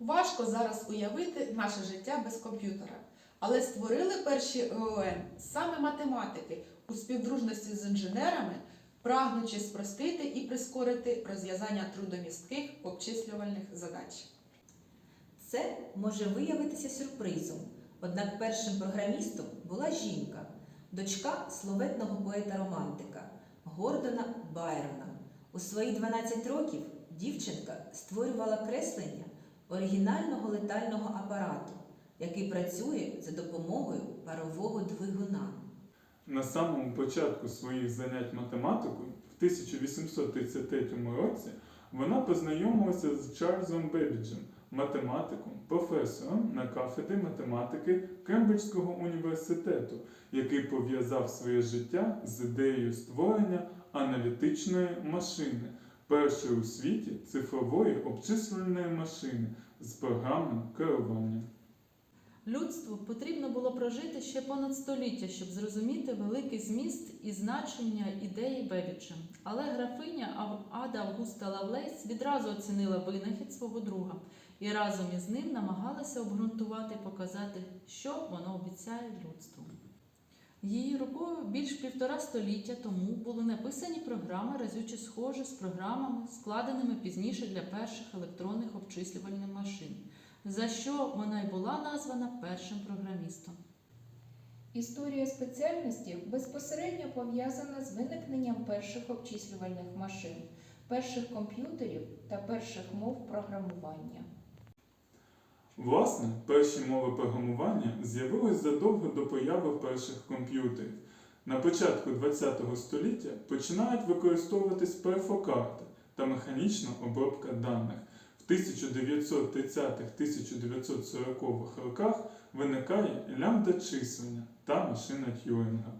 Важко зараз уявити наше життя без комп'ютера, але створили перші ООН саме математики у співдружності з інженерами, прагнучи спростити і прискорити розв'язання трудомістких обчислювальних задач. Це може виявитися сюрпризом. Однак першим програмістом була жінка, дочка словетного поета-романтика Гордона Байрона. У свої 12 років дівчинка створювала креслення оригінального летального апарату, який працює за допомогою парового двигуна. На самому початку своїх занять математикою в 1833 році вона познайомилася з Чарльзом Бебіджем, математиком, професором на кафедрі математики Кембриджського університету, який пов'язав своє життя з ідеєю створення аналітичної машини, першої у світі цифрової обчислювальної машини з програмним керуванням. Людству потрібно було прожити ще понад століття, щоб зрозуміти великий зміст і значення ідеї Бебіджа. Але графиня Ада Августа Лавлейс відразу оцінила винахід свого друга і разом із ним намагалася обґрунтувати, показати, що воно обіцяє людству. Її рукою більш півтора століття тому були написані програми, разюче схожі з програмами, складеними пізніше для перших електронних обчислювальних машин за що вона й була названа першим програмістом. Історія спеціальності безпосередньо пов'язана з виникненням перших обчислювальних машин, перших комп'ютерів та перших мов програмування. Власне, перші мови програмування з'явились задовго до появи перших комп'ютерів. На початку ХХ століття починають використовуватись перфокарти та механічна обробка даних. В 1930-1940 роках виникає лямбда числення та машина Тюрінга.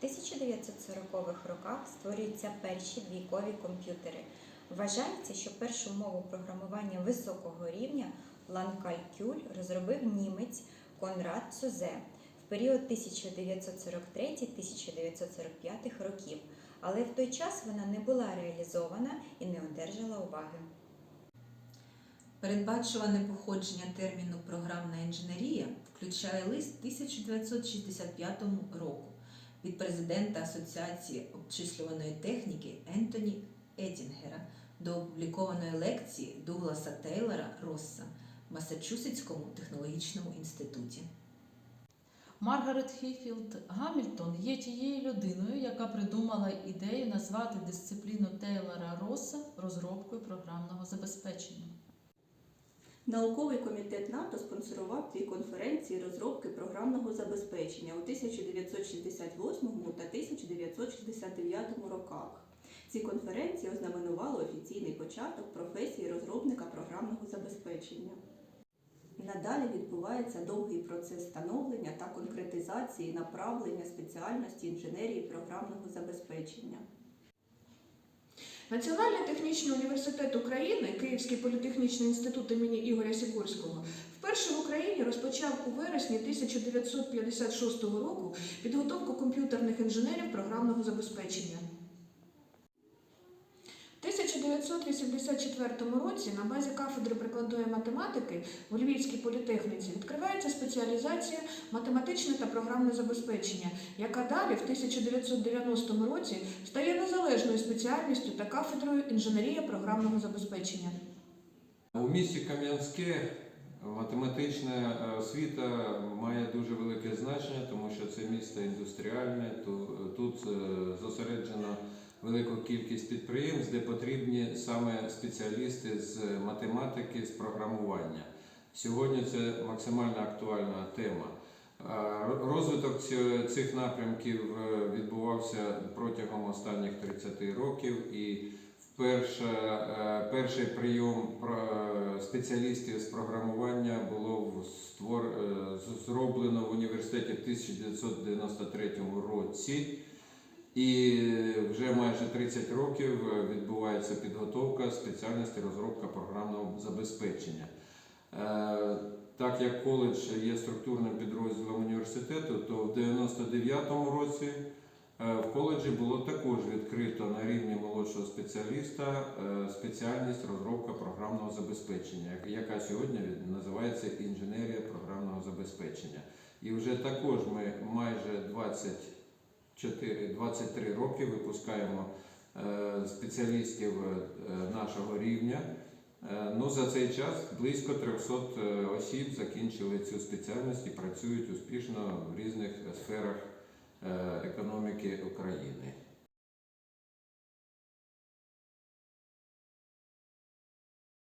В 1940-х роках створюються перші двійкові комп'ютери. Вважається, що першу мову програмування високого рівня Ланкалькюль розробив німець Конрад Цузе в період 1943-1945 років, але в той час вона не була реалізована і не одержала уваги. Передбачуване походження терміну програмна інженерія включає лист 1965 року від президента Асоціації обчислюваної техніки Ентоні Етінгера до опублікованої лекції Дугласа Тейлора Росса Масачусетському технологічному інституті. Маргарет Хіфілд Гамільтон є тією людиною, яка придумала ідею назвати дисципліну Тейлора Росса розробкою програмного забезпечення. Науковий комітет НАТО спонсорував дві конференції розробки програмного забезпечення у 1968 та 1969 роках. Ці конференції ознаменували офіційний початок професії розробника програмного забезпечення. Надалі відбувається довгий процес становлення та конкретизації направлення спеціальності інженерії програмного забезпечення. Національний технічний університет України, Київський політехнічний інститут імені Ігоря Сікорського, вперше в Україні розпочав у вересні 1956 року підготовку комп'ютерних інженерів програмного забезпечення. У 1984 році на базі кафедри прикладної математики в Львівській політехніці відкривається спеціалізація математичне та програмне забезпечення, яка далі в 1990 році стає незалежною спеціальністю та кафедрою інженерія програмного забезпечення. У місті Кам'янське математична е, освіта має дуже велике значення, тому що це місто індустріальне. ту- Тут е, велика кількість підприємств, де потрібні саме спеціалісти з математики, з програмування. Сьогодні це максимально актуальна тема. Е, Розвиток цих напрямків е, відбувався протягом останніх 30 років і Перша, е, перший прийом про- спеціалістів з програмування було створ, е, зроблено в університеті в 1993 році. І вже майже 30 років відбувається підготовка спеціальності розробка програмного забезпечення. Е, Так як коледж є структурним підрозділом університету, то в 99-му році е, В коледжі було також відкрито на рівні молодшого спеціаліста е, спеціальність розробка програмного забезпечення, яка сьогодні називається інженерія програмного забезпечення. І вже також ми майже 24-23 роки випускаємо е, спеціалістів е, нашого рівня. Е, Ну, за цей час близько 300 е, осіб закінчили цю спеціальність і працюють успішно в різних сферах економіки України.